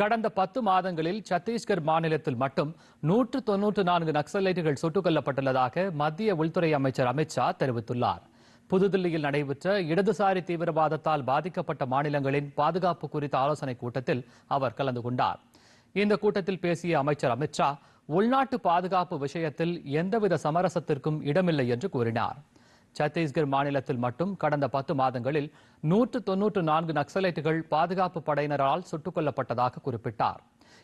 கடந்த பத்து மாதங்களில் சத்தீஸ்கர் மாநிலத்தில் மட்டும் நூற்று தொன்னூற்று நான்கு நக்சலைட்டுகள் சுட்டுக் கொல்லப்பட்டுள்ளதாக மத்திய உள்துறை அமைச்சர் அமித்ஷா தெரிவித்துள்ளார். புதுதில்லியில் நடைபெற்ற இடதுசாரி தீவிரவாதத்தால் பாதிக்கப்பட்ட மாநிலங்களின் பாதுகாப்பு குறித்த ஆலோசனைக் கூட்டத்தில் அவர் கலந்து கொண்டார். இந்த கூட்டத்தில் பேசிய அமைச்சர் அமித்ஷா உள்நாட்டு பாதுகாப்பு விஷயத்தில் எந்தவித சமரசத்திற்கும் இடமில்லை என்று கூறினார். சத்தீஸ்கர் மாநிலத்தில் மட்டும் கடந்த பத்து மாதங்களில் நூற்று தொன்னூற்று நான்கு நக்சலைட்டுகள் பாதுகாப்பு படையினரால் சுட்டுக் கொல்லப்பட்டதாக குறிப்பிட்டார்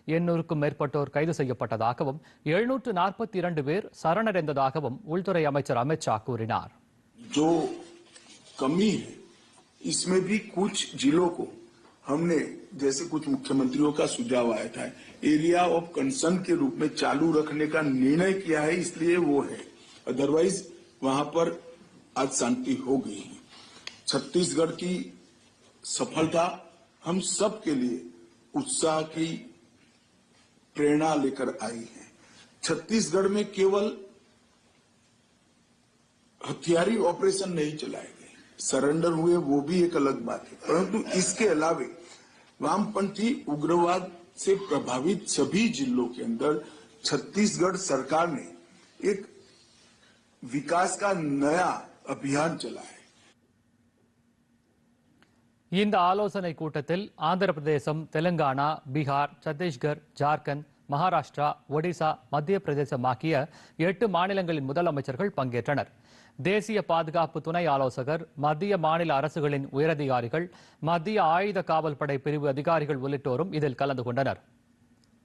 எண்ணூறுக்கும் மேற்பட்டோர் கைது செய்யப்பட்டதாகவும் எழுநூற்று நாற்பத்தி இரண்டு பேர் சரணடைந்ததாகவும் உள்துறை அமைச்சர் அமித்ஷா கூறினார் जो कमी है इसमें भी कुछ जिलों को हमने जैसे कुछ मुख्यमंत्रियों का सुझाव आया था एरिया ऑफ कंसर्न के रूप में चालू रखने का निर्णय किया है इसलिए वो है अदरवाइज वहां पर आज शांति हो गई है। छत्तीसगढ़ की सफलता हम सब के लिए उत्साह की प्रेरणा लेकर आई है। छत्तीसगढ़ में केवल हथियारी ऑपरेशन नहीं चलाए गए, सरेंडर हुए वो भी एक अलग बात है। परंतु इसके अलावे वामपंथी उग्रवाद से प्रभावित सभी जिलों के अंदर छत्तीसगढ़ सरकार ने एक विकास का नया अभियान चलाया है இந்த ஆலோசனை கூட்டத்தில் ஆந்திர பிரதேசம் தெலுங்கானா பீகார் சத்தீஸ்கர் ஜார்க்கண்ட் மகாராஷ்டிரா ஒடிசா மத்திய பிரதேசம் ஆகிய எட்டு மாநிலங்களின் முதலமைச்சர்கள் பங்கேற்றனர் தேசிய பாதுகாப்பு துணை ஆலோசகர் மத்திய மாநில அரசுகளின் உயரதிகாரிகள் மத்திய ஆயுத காவல் படை பிரிவு அதிகாரிகள் உள்ளிட்டோரும் இதில் கலந்து கொண்டனர்